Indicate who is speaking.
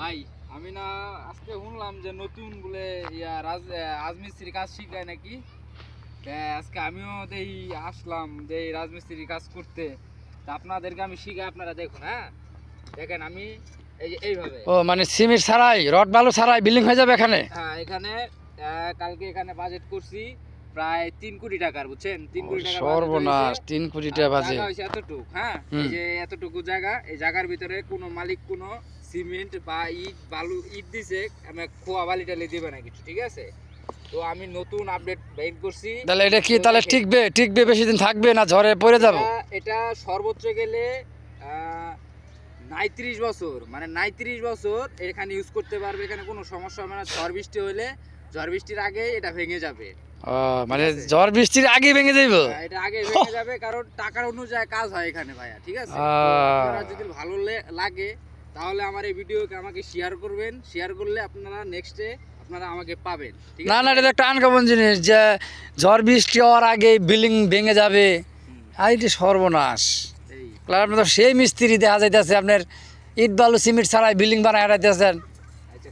Speaker 1: ভাই আমি না আজকে শুনলাম যে নতুন বলে ইয়া রাজ রাজমিস্ত্রির কাজ শিখায় নাকি? আজকে আমিও দেই আসলাম দেই রাজমিস্ত্রির কাজ করতে। তা আপনাদেরকে আমি শিখাই আপনারা দেখুন হ্যাঁ? দেখেন আমি এই এইভাবে।
Speaker 2: ও মানে সিমেন্ট ছাড়াই রড বালু ছাড়াই বিল্ডিং হয়ে যাবে এখানে?
Speaker 1: হ্যাঁ এখানে কালকে এখানে বাজেট করছি প্রায় তিন কোটি টাকার বুঝছেন? তিন কোটি টাকা
Speaker 2: সর্বনাশ তিন কোটি টাকা বাজে
Speaker 1: এতটুক হ্যাঁ? এই যে এতটুকু জায়গা এই জায়গার ভিতরে কোনো মালিক কোনো সিমেন্ট বা ইট বালু ইট দিছে আমি খোয়া বালি টালি দিবে না কিছু ঠিক আছে? তো আমি নতুন আপডেট বের করছি।
Speaker 2: তাহলে এটা কি তাহলে টিকবে টিকবে বেশি দিন থাকবে না ঝড়ে পড়ে যাব?
Speaker 1: এটা- সর্বোচ্চ গেলে নাইত্রিশ বছর। মানে নাইত্রিশ বছর এখানে ইউজ করতে পারবে এখানে কোনো সমস্যা হবে না। ঝড় বৃষ্টি হলে ঝড় বৃষ্টির আগে এটা ভেঙে যাবে।
Speaker 2: মানে। ঝড় বৃষ্টির আগে ভেঙে যাইব?
Speaker 1: এটা আগে ভেঙে যাবে কারণ টাকার অনুযায়ী কাজ হয় এখানে ভাইয়া ঠিক আছে? যদি ভালো লাগে তাহলে আমার এই ভিডিওকে আমাকে শেয়ার করবেন। শেয়ার করলে আপনারা নেক্সটে আপনারা আমাকে পাবেন।
Speaker 2: না না এটা টান একটা আনকমন জিনিস যে ঝড় বৃষ্টি হওয়ার আগে বিল্ডিং ভেঙে যাবে।
Speaker 1: আইটি
Speaker 2: আর এটি সর্বনাশ।
Speaker 1: এই।
Speaker 2: তাহলে আপনি তো সেই মিস্ত্রি দেখা যাইতেছে আপনার ইট বালু সিমেন্ট ছাড়াই বিল্ডিং বানায় হারাইতেছেন
Speaker 1: আচ্ছা